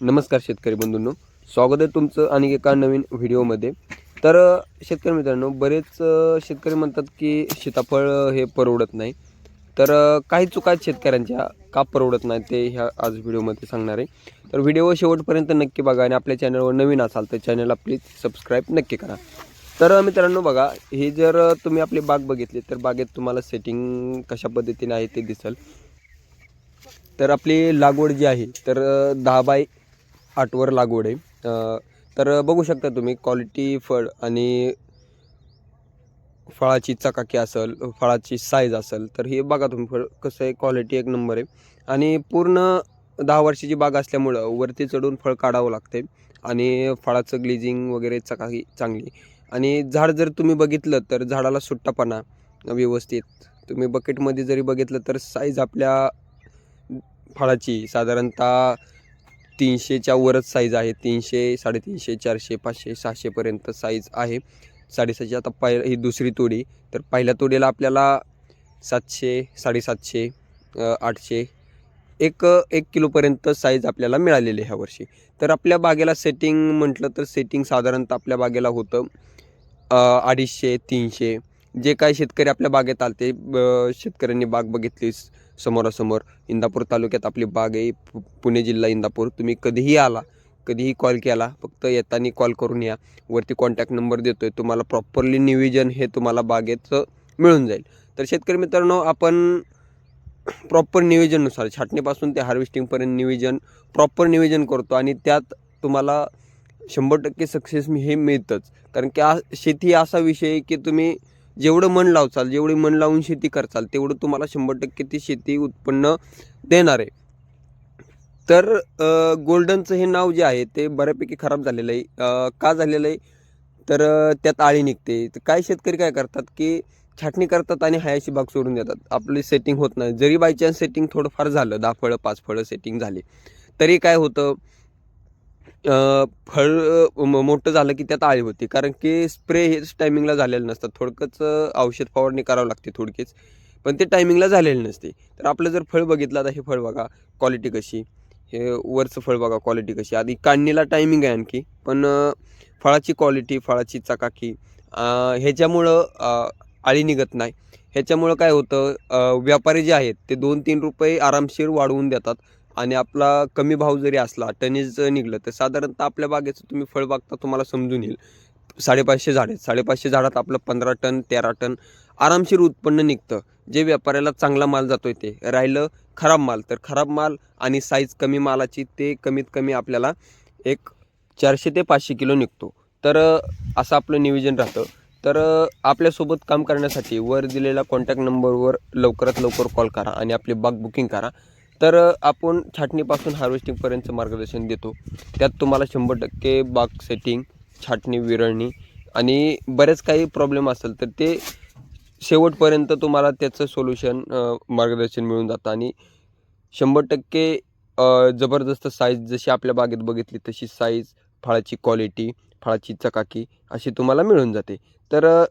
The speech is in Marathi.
नमस्कार शेतकरी बंधूंनो. स्वागत आहे तुमचं आणि एका नवीन व्हिडिओमध्ये. तर शेतकरी मित्रांनो बरेच शेतकरी म्हणतात की सीताफळ हे परवडत नाही. तर काही चुका आहेत शेतकऱ्यांच्या का परवडत नाही ते ह्या आज व्हिडिओमध्ये सांगणार आहे. तर व्हिडिओ शेवटपर्यंत नक्की बघा आणि आपल्या चॅनलवर नवीन असाल तर चॅनलला प्लीज सबस्क्राईब नक्की करा. तर मित्रांनो बघा हे जर तुम्ही आपली बाग बघितली तर बागेत तुम्हाला सेटिंग कशा पद्धतीने आहे ते दिसेल. तर आपली लागवड जी आहे तर दहा बाय आठवर लागवड आहे. तर बघू शकता तुम्ही क्वालिटी फळ आणि फळाची चकाकी असेल फळाची साईज असेल तर हे बघा तुम्ही फळ कसं आहे क्वालिटी एक नंबर आहे. आणि पूर्ण दहा वर्षाची बाग असल्यामुळं वरती चढून फळ काढावं लागते आणि फळाचं ग्लिजिंग वगैरे चकाकी चांगली. आणि झाड जर तुम्ही बघितलं तर झाडाला सुट्टापणा व्यवस्थित. तुम्ही बकेटमध्ये जरी बघितलं तर साईज आपल्या फळाची साधारणतः तीनशेच्या वरच साईज आहे. तीनशे साडेतीनशे चारशे पाचशे सहाशेपर्यंत साईज आहे. साडेसातशे आता पाय ही दुसरी तोडी. तर पहिल्या तोडीला आपल्याला सातशे साडेसातशे आठशे एक एक किलोपर्यंत साईज आपल्याला मिळालेली ह्या वर्षी. तर आपल्या बागेला सेटिंग म्हटलं तर सेटिंग साधारणतः आपल्या बागेला होतं अडीचशे तीनशे जे काही शेतकरी आपल्या बागेत आलते ब- शेतकऱ्यांनी बाग बघितली समोरासमोर. इंदापूर तालुक्यात आपली बाग आहे पु- पुणे जिल्हा इंदापूर. तुम्ही कधीही आला कधीही कॉल केला फक्त येताना कॉल करून या. वरती कॉन्टॅक्ट नंबर देतो आहे तुम्हाला प्रॉपरली निविजन हे तुम्हाला बागेचं मिळून जाईल. तर शेतकरी मित्रांनो आपण प्रॉपर नियोजननुसार छाटणीपासून ते हार्वेस्टिंगपर्यंत नियोजन प्रॉपर नियोजन करतो आणि त्यात तुम्हाला शंभर टक्के सक्सेस हे मिळतंच. कारण की आ शेती असा विषय आहे की तुम्ही जेवढं मन लावचाल जेवढी मन लावून शेती करचाल तेवढं तुम्हाला शंभर टक्के ती शेती उत्पन्न देणार आहे. तर गोल्डनचं हे नाव जे आहे ते बऱ्यापैकी खराब झालेलं आहे. का झालेलं आहे? तर त्यात आळी निघते. तर काय शेतकरी काय करतात की छाटणी करतात आणि हायाशी भाग सोडून देतात. आपली सेटिंग होत नाही. जरी बाय चान्स सेटिंग थोडंफार झालं दहा फळं पाच फळं सेटिंग झाली तरी काय होतं? फळ म- मोठं झालं की त्यात आळी होती. कारण की स्प्रे हेच टायमिंगला झालेलं नसतात थोडकंच औषध फवारणी करावं लागते थोडकीच. पण ते टायमिंगला झालेलं नसते. तर आपलं जर फळ बघितलं आता हे फळ बघा क्वालिटी कशी. हे वरचं फळ बघा क्वालिटी कशी. आधी काढणीला टायमिंग आहे आणखी. पण फळाची क्वालिटी फळाची चकाकी ह्याच्यामुळं आळी निघत नाही. ह्याच्यामुळं काय होतं व्यापारी जे आहेत ते दोन तीन रुपये आरामशीर वाढवून देतात. आणि आपला कमी भाव जरी असला टनेज निघलं तर साधारणतः आपल्या बागेचं तुम्ही फळ बघता तुम्हाला समजून येईल. साडेपाचशे झाडे आहेत. साडेपाचशे झाडात आपलं पंधरा टन तेरा टन आरामशीर उत्पन्न निघतं. जे व्यापाऱ्याला चांगला माल जातो ते. राहिलं खराब माल. तर खराब माल आणि साईज कमी मालाची ते कमीत कमी आपल्याला एक चारशे ते पाचशे किलो निघतो. तर असं आपलं नियोजन राहतं. तर आपल्यासोबत काम करण्यासाठी वर दिलेल्या कॉन्टॅक्ट नंबरवर लवकरात लवकर कॉल करा आणि आपली बाग बुकिंग करा. तर आपण छाटणीपासून हार्वेस्टिंगपर्यंतचं मार्गदर्शन देतो. त्यात तुम्हाला शंभर टक्के बाग सेटिंग छाटणी विरळणी आणि बरेच काही प्रॉब्लेम असेल तर ते शेवटपर्यंत तुम्हाला त्याचं सोल्युशन मार्गदर्शन मिळून जातं आणि शंभर टक्के जबरदस्त साईज जशी आपल्या बागेत बघितली तशी साईज फळाची क्वालिटी फळाची चकाकी अशी तुम्हाला मिळून जाते. तर